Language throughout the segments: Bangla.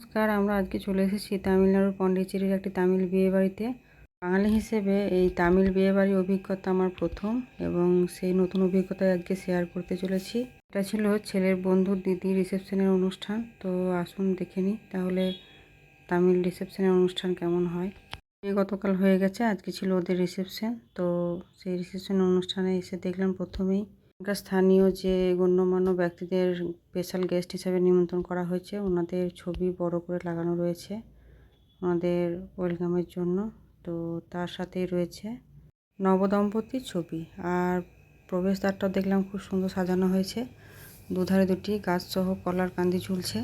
নমস্কার, আমরা আজকে চলে এসেছি তামিলনাড়ুর পন্ডিচেরির একটি তামিল বিয়ে বাড়িতে বাঙালি হিসেবে এই তামিল বিয়ে বাড়ির অভিজ্ঞতা আমার প্রথম এবং সেই নতুন অভিজ্ঞতায় আজকে শেয়ার করতে চলেছি। এটা ছিল ছেলের বন্ধুর দিদি রিসেপশনের অনুষ্ঠান, তো আসুন দেখে নিই তাহলে তামিল রিসেপশনের অনুষ্ঠান কেমন হয়। এই গতকাল হয়ে গেছে, আজকে ছিল ওদের রিসেপশন তো সেই রিসেপশন অনুষ্ঠানে এসে দেখলাম প্রথমেই এখানকার স্থানীয় যে গণ্যমান্য ব্যক্তিদের স্পেশাল গেস্ট হিসাবে নিমন্ত্রণ করা হয়েছে, ওনাদের ছবি বড় করে লাগানো রয়েছে ওনাদের ওয়েলকামের জন্য। তো তার সাথেই রয়েছে নবদম্পতির ছবি। আর প্রবেশদ্বারটা দেখলাম খুব সুন্দর সাজানো হয়েছে। দুধারে দুটি গাছসহ কলার কান্দি ঝুলছে।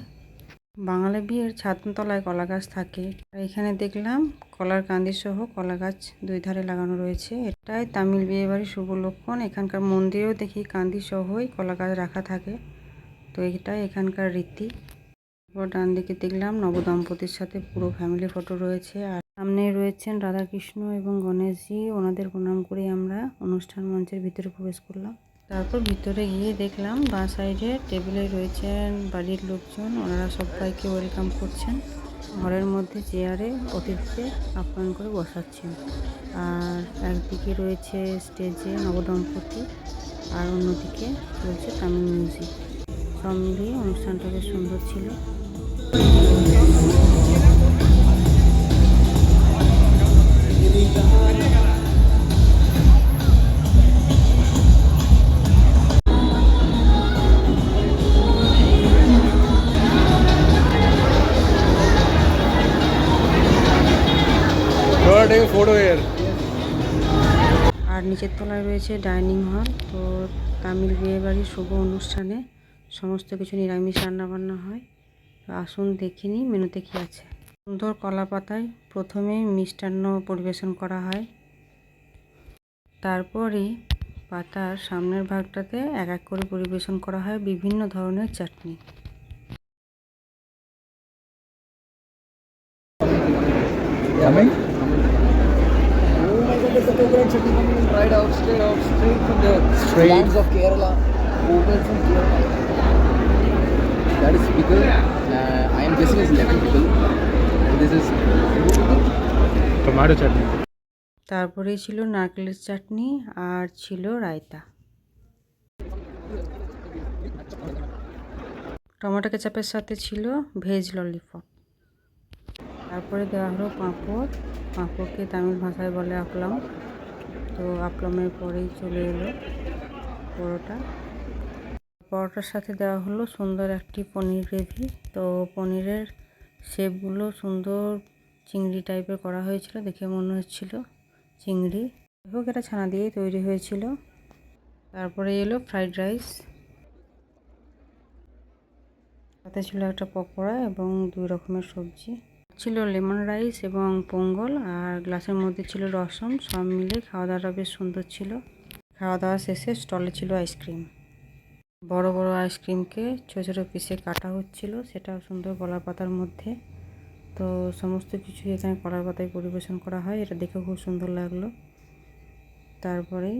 বাঙালি বিয়ের ছাদতলায় কলা গাছ থাকে। এখানে দেখলাম কলার কান্দি সহ কলা গাছ দুই ধারে লাগানো রয়েছে। এটাই তামিল বিয়ে বাড়ির শুভ লক্ষণ। এখানকার মন্দিরেও দেখি কান্দি সহই কলা গাছ রাখা থাকে। তো এটাই এখানকার রীতি। তারপর ডান দিকে দেখলাম নবদম্পতির সাথে পুরো ফ্যামিলি ফটো রয়েছে। আর সামনে রয়েছেন রাধাকৃষ্ণ এবং গণেশজি। ওনাদের প্রণাম করে আমরা অনুষ্ঠান মঞ্চের ভিতরে প্রবেশ করলাম। তারপর ভিতরে গিয়ে দেখলাম বাঁ সাইডে টেবিলে রয়েছেন বাড়ির লোকজন, ওনারা সবাইকে ওয়েলকাম করছেন। ঘরের মধ্যে চেয়ারে অতিথিকে আপ্যায়ন করে বসাচ্ছেন। আর একদিকে রয়েছে স্টেজে নবদম্পতি আর অন্যদিকে রয়েছে তামিল মিউজিক। সব মিলিয়ে অনুষ্ঠানটা বেশ সুন্দর ছিল। আর নিচের তলায় রয়েছে ডাইনিং হল তো তামিল বিয়ে বাড়ির শুভ অনুষ্ঠানে সমস্ত কিছু নিরামিষ রান্নাবান্না হয়। তো আসুন দেখে নিই মেনুতে কী আছে। সুন্দর কলা পাতায় প্রথমে মিষ্টান্ন পরিবেশন করা হয়। তারপরে পাতার সামনের ভাগটাতে এক এক করে পরিবেশন করা হয় বিভিন্ন ধরনের চাটনি। Coming? Coconut chutney coming in right out, straight out, straight from the Straight. lands of Kerala. Open from Kerala. That is pickle. Uh, I am guessing it's lemon pickle. And this is tomato chutney. তারপরে ছিল নারকেলের চাটনি আর ছিল রায়তা টমেটো কেচাপের সাথে ছিল ভেজ ললিপপ তারপরে দেওয়া হলো পাঁপড় পাঁপড়কে তামিল ভাষায় বলে আপলাম তো আপলামের পরেই চলে এলো পরোটা। পরোটার সাথে দেওয়া হলো সুন্দর একটি পনির গ্রেভি। তো পনিরের শেপগুলো সুন্দর চিংড়ি টাইপের করা হয়েছিল, দেখে মনে হচ্ছিল চিংড়ি। হোক, এটা ছানা দিয়েই তৈরি হয়েছিল। তারপরে এলো ফ্রাইড রাইস। সাথে ছিল একটা পকোড়া এবং দুই রকমের সবজি। ছিল লেমন রাইস এবং পোঙ্গল আর গ্লাসের মধ্যে ছিল রসম সব মিলে খাওয়া দাওয়াটা বেশ সুন্দর ছিল। খাওয়া দাওয়া শেষে স্টলে ছিল আইসক্রিম। বড় বড় আইসক্রিমকে ছোটো ছোটো পিসে কাটা হচ্ছিল সেটাও সুন্দর গলার পাতার মধ্যে। তো সমস্ত কিছু এখানে কলার পাতায় পরিবেশন করা হয়, এটা দেখে খুব সুন্দর লাগল। তারপরেই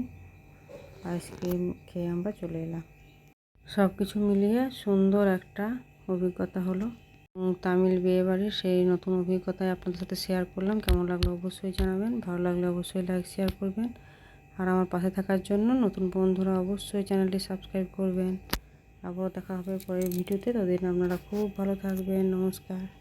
আইসক্রিম খেয়ে আমরা চলে এলাম। সব কিছু মিলিয়ে সুন্দর একটা অভিজ্ঞতা হলো। তামিল বিয়ে বিয়েবাড়ির সেই নতুন অভিজ্ঞতায় আপনাদের সাথে শেয়ার করলাম। কেমন লাগল অবশ্যই জানাবেন। ভালো লাগলে অবশ্যই লাইক শেয়ার করবেন। আর আমার পাশে থাকার জন্য নতুন বন্ধুরা অবশ্যই চ্যানেলটি সাবস্ক্রাইব করবেন। আবার দেখা হবে পরের ভিডিওতে তাদের আপনারা খুব ভালো থাকবেন। নমস্কার।